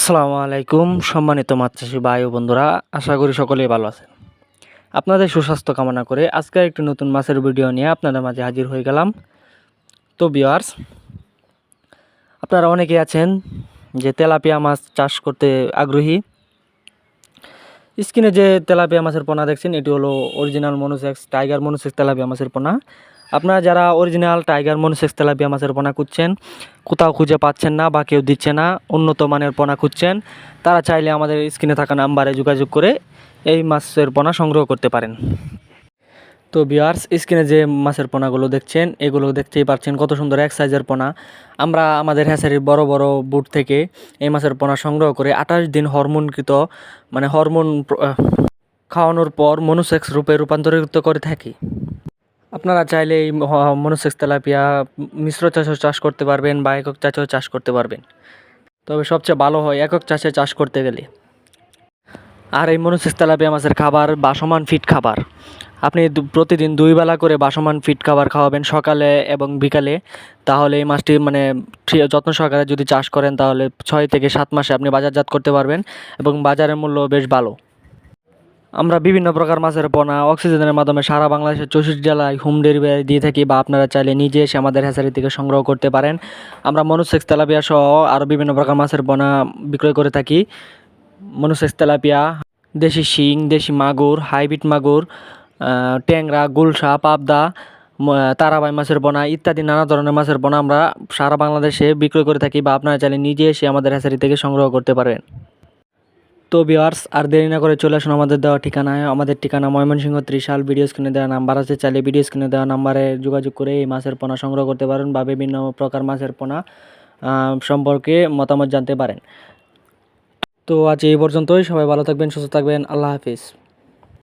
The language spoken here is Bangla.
আসসালামু আলাইকুম, সম্মানিত ভাই ও বন্ধুরা, আশা করি সকলেই ভালো আছেন। আপনাদের সুস্বাস্থ্য কামনা করে আজকের একটি নতুন মাছের ভিডিও নিয়ে আপনাদের মাঝে হাজির হয়ে গেলাম। তো বিয়ার্স আপনারা অনেকেই আছেন যে তেলাপিয়া মাছ চাষ করতে আগ্রহী। স্ক্রিনে যে তেলাপিয়া মাছের পোনা দেখছেন, এটি হলো original monosex tiger monosex tilapia মাছের পোনা। আপনারা যারা অরিজিনাল টাইগার মনোসেক্স তেলাপিয়া মাছের পোনা খুঁজছেন, কোথাও খুঁজে পাচ্ছেন না বা কেউ দিচ্ছে না, উন্নত মানের পোনা খুঁজছেন, তারা চাইলে আমাদের স্ক্রিনে থাকা নাম্বারে যোগাযোগ করে এই মাছের পোনা সংগ্রহ করতে পারেন। তো বিয়ার্স স্ক্রিনে যে মাছের পোনাগুলো দেখছেন, এগুলো দেখতেই পাচ্ছেন কত সুন্দর এক সাইজের পোনা। আমরা আমাদের হ্যাচারির বড় বড় বুট থেকে এই মাছের পোনা সংগ্রহ করে আঠাশ দিন হরমোনকৃত মানে হরমোন খাওয়ানোর পর মনুসেক্স রূপে রূপান্তরিত করে থাকি। আপনারা চাইলে এই মনোসেক্স তেলাপিয়া মিশ্র চাষও চাষ করতে পারবেন বা একক চাষেও চাষ করতে পারবেন। তবে সবচেয়ে ভালো হয় একক চাষে চাষ করতে গেলে। আর এই মনোসেক্স তেলাপিয়া মাছের খাবার বাসমান ফিট খাবার। আপনি প্রতিদিন দুই বেলা করে বাসমান ফিট খাবার খাওয়াবেন সকালে এবং বিকালে। তাহলে এই মাছটি মানে যত্ন সহকারে যদি চাষ করেন তাহলে ছয় থেকে সাত মাসে আপনি বাজারজাত করতে পারবেন এবং বাজারের মূল্য বেশ ভালো। আমরা বিভিন্ন প্রকার মাছের পোনা, অক্সিজেনের মাধ্যমে সারা বাংলাদেশের চৌষট্টি জেলায় হোম ডেলিভারি দিয়ে থাকি বা আপনারা চাইলে নিজে এসে আমাদের হ্যাচারি থেকে সংগ্রহ করতে পারেন। আমরা মনুসেক্স তেলাপিয়া সহ আরও বিভিন্ন প্রকার মাছের পোনা বিক্রয় করে থাকি। মনুসেক্স তেলাপিয়া, দেশি শিং, দেশি মাগুর, হাইব্রিড মাগুর ট্যাংরা, গুলশা, পাবদা তারাবাই মাছের পোনা ইত্যাদি নানা ধরনের মাছের পোনা আমরা সারা বাংলাদেশে বিক্রয় করে থাকি বা আপনারা চাইলে নিজে এসে আমাদের হ্যাচারি থেকে সংগ্রহ করতে পারেন। তো ভিওয়ার্স আর দেরি না করে চলে আসুন আমাদের দেওয়া ঠিকানায়। আমাদের ঠিকানা ময়মনসিংহ ত্রিশাল, ভিডিও স্ক্রিনে দেওয়া নাম্বার আছে। চাইলে ভিডিও স্ক্রিনে দেওয়া নাম্বারে যোগাযোগ করে এই মাছের পোনা সংগ্রহ করতে পারেন বা বিভিন্ন প্রকার মাছের পোনা সম্পর্কে মতামত জানতে পারেন। তো আজ এই পর্যন্তই। সবাই ভালো থাকবেন, সুস্থ থাকবেন। আল্লাহ হাফিজ।